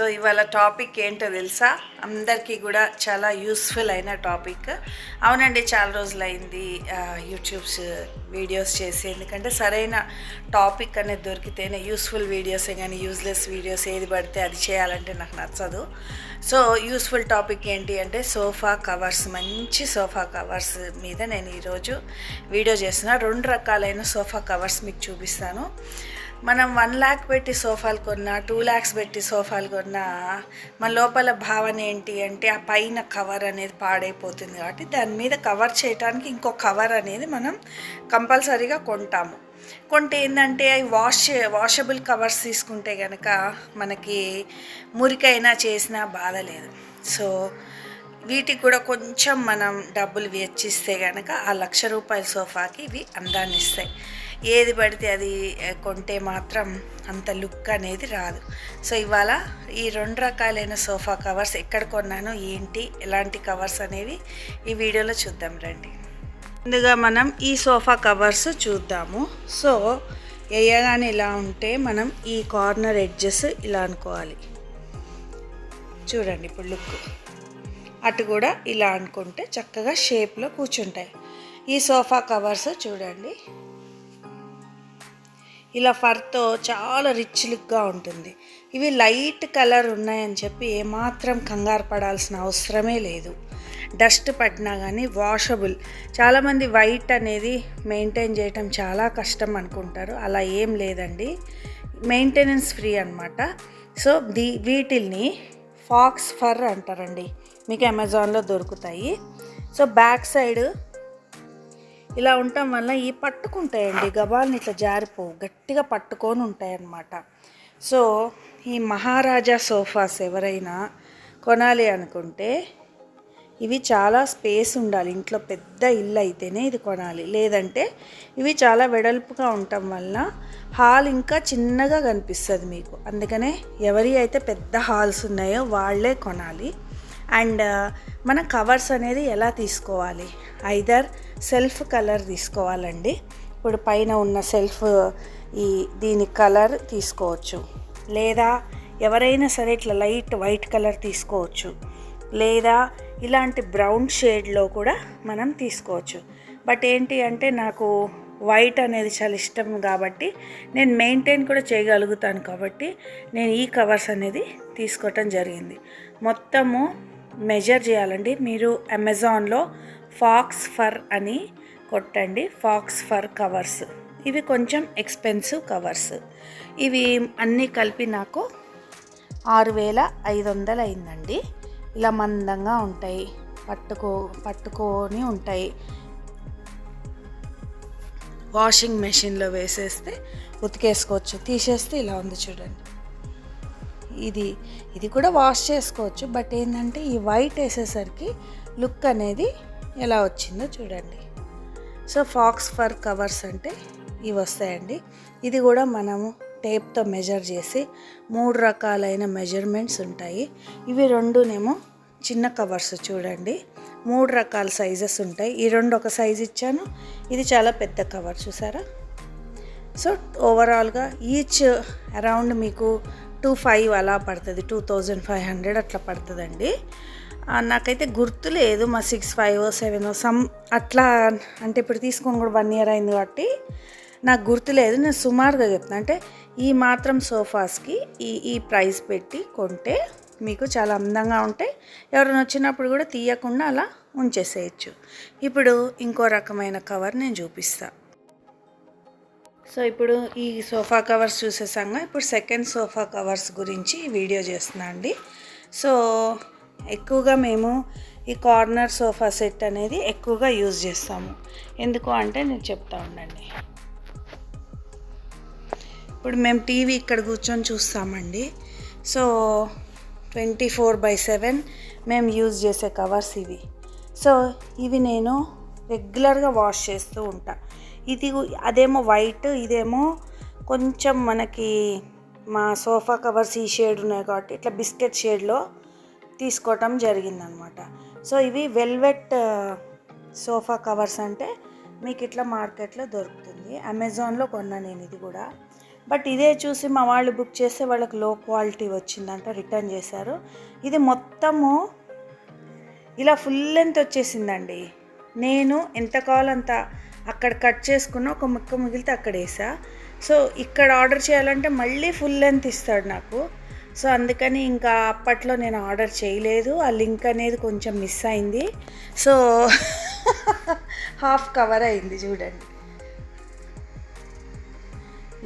So ఇవాళ topic ఏంటో తెలుసా? అందరికీ కూడా చాలా యూస్ఫుల్ అయిన టాపిక్. అవునండి చాలా రోజులైంది యూట్యూబ్స్ వీడియోస్ చేసి. ఎందుకంటే సరైన టాపిక్ అనేది దొరికితేనే యూస్ఫుల్ వీడియోసే కానీ యూజ్లెస్ వీడియోస్ ఏది పడితే అది చేయాలంటే నాకు నచ్చదు. సో యూస్ఫుల్ టాపిక్ ఏంటి అంటే సోఫా కవర్స్ మంచి సోఫా కవర్స్ మీద నేను ఈరోజు వీడియో చేస్తున్నా. రెండు రకాలైన సోఫా కవర్స్ మీకు చూపిస్తాను. మనం వన్ ల్యాక్ పెట్టి సోఫాలు కొన్నా టూ ల్యాక్స్ పెట్టి సోఫాలు కొన్నా మన లోపల భావన ఏంటి అంటే ఆ పైన కవర్ అనేది పాడైపోతుంది కాబట్టి దాని మీద కవర్ చేయడానికి ఇంకో కవర్ అనేది మనం కంపల్సరీగా కొంటాము. కొంటే ఏంటంటే అవి వాష్ వాషబుల్ కవర్స్ తీసుకుంటే కనుక మనకి మురికైనా చేసినా బాధ లేదు. సో వీటికి కూడా కొంచెం మనం డబ్బులు వెచ్చిస్తే కనుక ఆ లక్ష రూపాయల సోఫాకి ఇవి అందాన్ని ఇస్తాయి ఏది పడితే అది కొంటే మాత్రం అంత లుక్ అనేది రాదు. సో ఇవాళ ఈ రెండు రకాలైన సోఫా కవర్స్ ఎక్కడ కొన్నాను ఏంటి ఎలాంటి కవర్స్ అనేవి ఈ వీడియోలో చూద్దాం రండి. ముందుగా మనం ఈ సోఫా కవర్స్ చూద్దాము. సో వేయగానే ఇలా ఉంటే మనం ఈ కార్నర్ ఎడ్జెస్ ఇలా అనుకోవాలి. చూడండి ఇప్పుడు లుక్. అటు కూడా ఇలా అనుకుంటే చక్కగా షేప్లో కూర్చుంటాయి. ఈ సోఫా కవర్స్ చూడండి. ఇలా ఫర్తో చాలా రిచ్ లుక్గా ఉంటుంది. ఇవి లైట్ కలర్ ఉన్నాయని చెప్పి ఏమాత్రం కంగారు పడాల్సిన అవసరమే లేదు. డస్ట్ పడినా కానీ వాషబుల్. చాలామంది వైట్ అనేది మెయింటైన్ చేయటం చాలా కష్టం అనుకుంటారు. అలా ఏం లేదండి. మెయింటెనెన్స్ ఫ్రీ అనమాట సో దీ వీటిల్ని ఫాక్స్ ఫర్ అంటారండి. మీకు అమెజాన్లో దొరుకుతాయి. సో బ్యాక్ సైడ్ ఇలా ఉండటం వల్ల ఈ పట్టుకుంటాయండి. గబాల్ని ఇట్లా జారిపోవు. గట్టిగా పట్టుకొని ఉంటాయన్నమాట. సో ఈ మహారాజా సోఫాస్ ఎవరైనా కొనాలి అనుకుంటే ఇవి చాలా స్పేస్ ఉండాలి. ఇంట్లో పెద్ద ఇల్లు అయితేనే ఇది కొనాలి. లేదంటే ఇవి చాలా వెడల్పుగా ఉండటం వల్ల హాల్ ఇంకా చిన్నగా కనిపిస్తుంది మీకు. అందుకనే ఎవరి అయితే పెద్ద హాల్స్ ఉన్నాయో వాళ్ళే కొనాలి. అండ్ మన కవర్స్ అనేది ఎలా తీసుకోవాలి? ఐదర్ సెల్ఫ్ కలర్ తీసుకోవాలండి. ఇప్పుడు పైన ఉన్న సెల్ఫ్ ఈ దీని కలర్ తీసుకోవచ్చు. లేదా ఎవరైనా సరే ఇట్లా లైట్ వైట్ కలర్ తీసుకోవచ్చు. లేదా ఇలాంటి బ్రౌన్ షేడ్లో కూడా మనం తీసుకోవచ్చు. బట్ ఏంటి అంటే నాకు వైట్ అనేది చాలా ఇష్టం కాబట్టి నేను మెయింటైన్ కూడా చేయగలుగుతాను కాబట్టి నేను ఈ కవర్స్ అనేది తీసుకోవటం జరిగింది. మొత్తము మెజర్ చేయాలండి. మీరు అమెజాన్లో ఫాక్స్ ఫర్ అని కొట్టండి. ఫాక్స్ ఫర్ కవర్స్ ఇవి కొంచెం ఎక్స్పెన్సివ్ కవర్స్ ఇవి అన్నీ కలిపి నాకు ఆరు వేల ఐదు వందలు అయిందండి. ఇలా మందంగా ఉంటాయి. పట్టుకో పట్టుకొని ఉంటాయి. వాషింగ్ మెషిన్లో వేసేస్తే ఉతికేసుకోవచ్చు. తీసేస్తే ఇలా ఉంది చూడండి. ఇది ఇది కూడా వాష్ చేసుకోవచ్చు. బట్ ఏంటంటే ఈ వైట్ వేసేసరికి లుక్ అనేది ఎలా వచ్చిందో చూడండి. సో ఫాక్స్ ఫర్ కవర్స్ అంటే ఇవి వస్తాయండి. ఇది కూడా మనము టేప్తో మెజర్ చేసి మూడు రకాలైన మెజర్మెంట్స్ ఉంటాయి. ఇవి రెండునేమో చిన్న కవర్స్ చూడండి. మూడు రకాల సైజెస్ ఉంటాయి. ఈ రెండు ఒక సైజ్ ఇచ్చాను. ఇది చాలా పెద్ద కవర్ చూసారా? సో ఓవరాల్గా ఈచ్ అరౌండ్ మీకు టూ ఫైవ్ అలా పడుతుంది టూ థౌజండ్ ఫైవ్ హండ్రెడ్ అట్లా పడుతుందండి. నాకైతే గుర్తు లేదు మా సిక్స్ ఫైవ్ సెవెన్ సమ్ అట్లా అంటే ఇప్పుడు తీసుకొని కూడా వన్ ఇయర్ అయింది కాబట్టి నాకు గుర్తు లేదు. నేను సుమారుగా చెప్తాను అంటే ఈ మాత్రం సోఫాస్కి ఈ ఈ ప్రైస్ పెట్టి కొంటే మీకు చాలా అందంగా ఉంటాయి. ఎవరైనా వచ్చినప్పుడు కూడా తీయకుండా అలా ఉంచేసేయచ్చు. ఇప్పుడు ఇంకో రకమైన కవర్ నేను చూపిస్తాను సో ఇప్పుడు ఈ సోఫా కవర్స్ చూసేసాక ఇప్పుడు సెకండ్ సోఫా కవర్స్ గురించి వీడియో చేస్తున్నా అండి. సో ఎక్కువగా మేము ఈ కార్నర్ సోఫా సెట్ అనేది ఎక్కువగా యూజ్ చేస్తాము. ఎందుకు అంటే నేను చెప్తా ఉండండి. ఇప్పుడు మేము టీవీ ఇక్కడ కూర్చొని చూస్తామండి. So twenty four by seven మేము యూజ్ చేసే కవర్స్ ఇవి. సో ఇవి నేను రెగ్యులర్గా వాష్ చేస్తూ ఉంటాను ఇది అదేమో వైట్ ఇదేమో కొంచెం మనకి మా సోఫా కవర్స్ ఈ షేడ్ ఉన్నాయి కాబట్టి ఇట్లా బిస్కెట్ షేడ్లో తీసుకోవటం జరిగిందనమాట. సో ఇవి వెల్వెట్ సోఫా కవర్స్ అంటే మీకు ఇట్లా మార్కెట్లో దొరుకుతుంది. అమెజాన్లో కొన్నా నేను ఇది కూడా. బట్ ఇదే చూసి మా వాళ్ళు బుక్ చేస్తే వాళ్ళకి లో క్వాలిటీ వచ్చిందంట రిటర్న్ చేశారు. ఇది మొత్తము ఇలా ఫుల్ లెంత్ వచ్చేసిందండి. నేను ఎంత కావాలంత అక్కడ కట్ చేసుకున్న ఒక ముక్క మిగిలితే అక్కడ వేసా. సో ఇక్కడ ఆర్డర్ చేయాలంటే మళ్ళీ ఫుల్ లెంత్ ఇస్తాడు నాకు. సో అందుకని ఇంకా అప్పట్లో నేను ఆర్డర్ చేయలేదు. ఆ లింక్ అనేది కొంచెం మిస్ అయింది. సో హాఫ్ కవర్ అయింది చూడండి.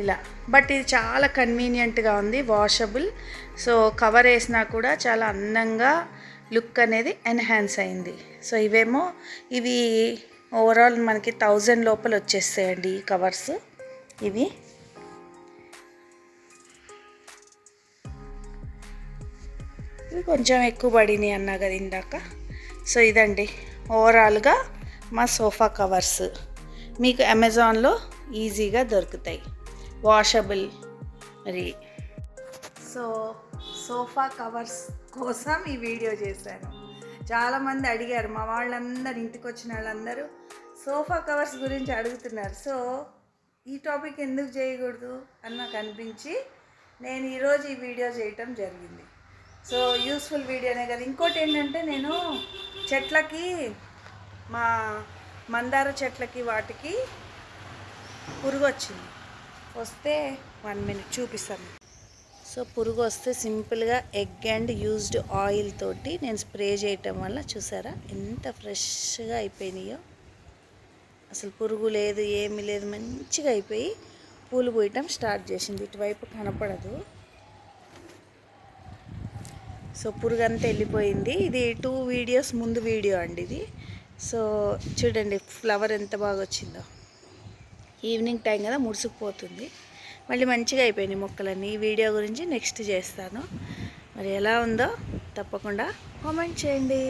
ఇలా. బట్ ఇది చాలా కన్వీనియంట్గా ఉంది వాషబుల్. సో కవర్ వేసినా కూడా చాలా అందంగా లుక్ అనేది ఎన్హాన్స్ అయింది. సో ఇవేమో ఇవి ఓవరాల్ మనకి థౌజండ్ లోపల వచ్చేస్తాయండి ఈ కవర్స్ ఇవి. ఇవి కొంచెం ఎక్కువ పడినాయి అన్నా కదా ఇందాక. సో ఇదండి. ఓవరాల్గా మా సోఫా కవర్స్ మీకు అమెజాన్లో ఈజీగా దొరుకుతాయి. వాషబుల్ మరి. సో సోఫా కవర్స్ కోసం ఈ వీడియో చేశాను. చాలామంది అడిగారు మా వాళ్ళందరూ ఇంటికి వచ్చిన వాళ్ళందరూ సోఫా కవర్స్ గురించి అడుగుతున్నారు. సో ఈ టాపిక్ ఎందుకు చేయకూడదు అని నాకు అనిపించి నేను ఈరోజు ఈ వీడియో చేయటం జరిగింది. సో యూస్ఫుల్ వీడియోనే కదా. ఇంకోటి ఏంటంటే నేను చెట్లకి మా మందార చెట్లకి వాటికి పురుగు వచ్చింది వస్తే వన్ మినిట్ చూపిస్తాను. సో పురుగు వస్తే సింపుల్గా ఎగ్ అండ్ యూజ్డ్ ఆయిల్ తోటి నేను స్ప్రే చేయటం వల్ల చూసారా ఎంత ఫ్రెష్గా అయిపోయినాయో. అసలు పురుగు లేదు ఏమీ లేదు మంచిగా అయిపోయి పూలు పోయటం స్టార్ట్ చేసింది. ఇటువైపు కనపడదు. సో పురుగు అంతా వెళ్ళిపోయింది. ఇది టూ వీడియోస్ ముందు వీడియో అండి ఇది. సో చూడండి ఫ్లవర్ ఎంత బాగా వచ్చిందో. ఈవినింగ్ టైం కదా ముడుసుకుపోతుంది మళ్ళీ మంచిగా అయిపోయినాయి మొక్కలన్నీ. ఈ వీడియో గురించి నెక్స్ట్ చేస్తాను. మరి ఎలా ఉందో తప్పకుండా కామెంట్ చేయండి.